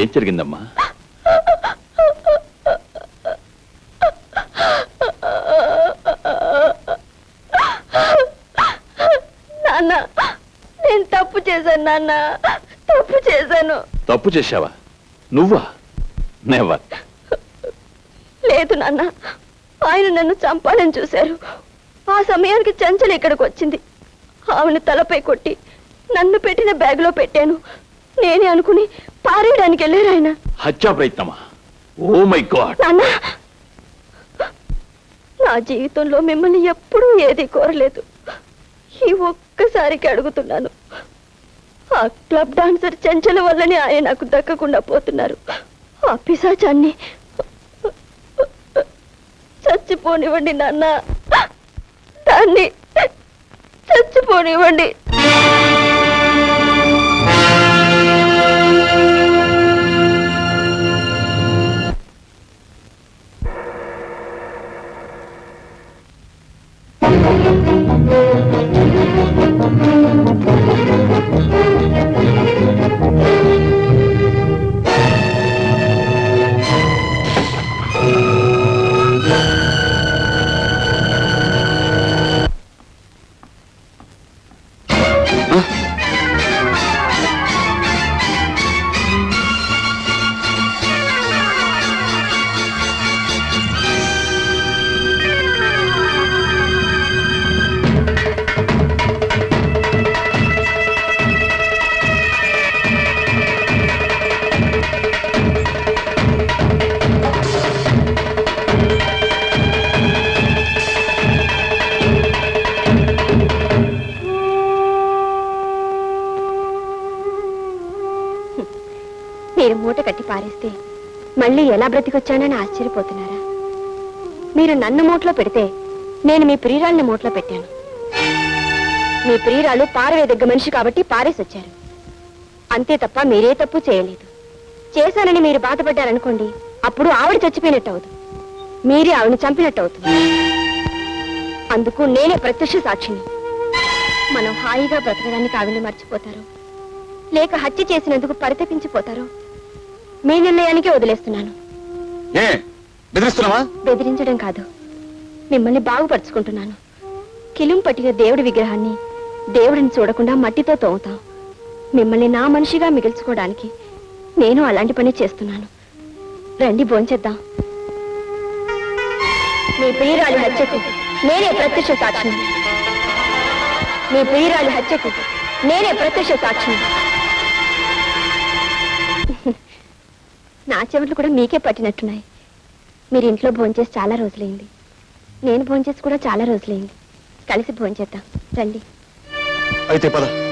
ఏం జరిగిందమ్మా? నాన్న నేను తప్పు చేశాను నాన్న. తప్పు చేశాను. తప్పు చేశావా? నువ్వా? నెవర్ లేదు నాన్న. ఆయన నన్ను చంపాలని చూశారు. ఆ సమయానికి చంచల ఇక్కడికి వచ్చింది. ఆమెను తలపై కొట్టి నన్ను పెట్టిన బ్యాగ్లో పెట్టాను. నేనే అనుకుని పారేయడానికి వెళ్ళారు ఆయన. హత్యా ప్రయత్నమా? ఓ మై గాడ్ నాన్న నా జీవితంలో మిమ్మల్ని ఎప్పుడూ ఏది కోరలేదు. ఈ ఒక్కసారికి అడుగుతున్నాను. ఆ క్లబ్ డాన్సర్ చెంచల వల్లనే ఆయన నాకు దక్కకుండా పోతున్నారు. ఆ పిశాచాన్ని చచ్చిపోనివ్వండి నాన్న. దాన్ని చచ్చిపోనివ్వండి. మీరు మూట కట్టి పారేస్తే మళ్ళీ ఎలా బ్రతికొచ్చానని ఆశ్చర్యపోతున్నారా? మీరు నన్ను మూటలో పెడితే నేను మీ ప్రియురాల్ని మూటలో పెట్టాను. మీ ప్రియురాలు పారవేదగ్గ మనిషి కాబట్టి పారేసి వచ్చారు. అంతే తప్ప మీరే తప్పు చేయలేదు. చేశానని మీరు బాధపడ్డారనుకోండి అప్పుడు ఆవిడ చచ్చిపోయినట్టు అవుతుంది మీరే ఆవిడని చంపినట్టు అవుతుంది అందుకు నేనే ప్రత్యక్ష సాక్షిని. మనం హాయిగా బ్రతకడానికి ఆవిడని మర్చిపోతారు. లేక హత్య చేసినందుకు పరితపించిపోతారో. మీ నిర్ణయానికే వదిలేస్తున్నాను. ఏ? బెదిరిస్తున్నావా? బెదిరించడం కాదు. మిమ్మల్ని బాగుపరుచుకుంటున్నాను. కిలుం పట్టిన దేవుడి విగ్రహాన్ని దేవుడిని చూడకుండా మట్టితో తోముతాం. మిమ్మల్ని నా మనిషిగా మిగిల్చుకోవడానికి నేను అలాంటి పని చేస్తున్నాను. రండి భోంచేద్దాం. మీ ప్రియురాలి హత్యకు నేనే ప్రత్యక్ష సాక్షిని. మీ ప్రియురాలి హత్యకు నేనే ప్రత్యక్ష సాక్షిని. నా చెవులు కూడా మీకే పట్టినట్టున్నాయి. మీరు ఇంట్లో భోంచేసి చాలా రోజులైంది. నేను భోంచేసి కూడా చాలా రోజులైంది. కలిసి భోంచేద్దాం రండి. అయితే పద.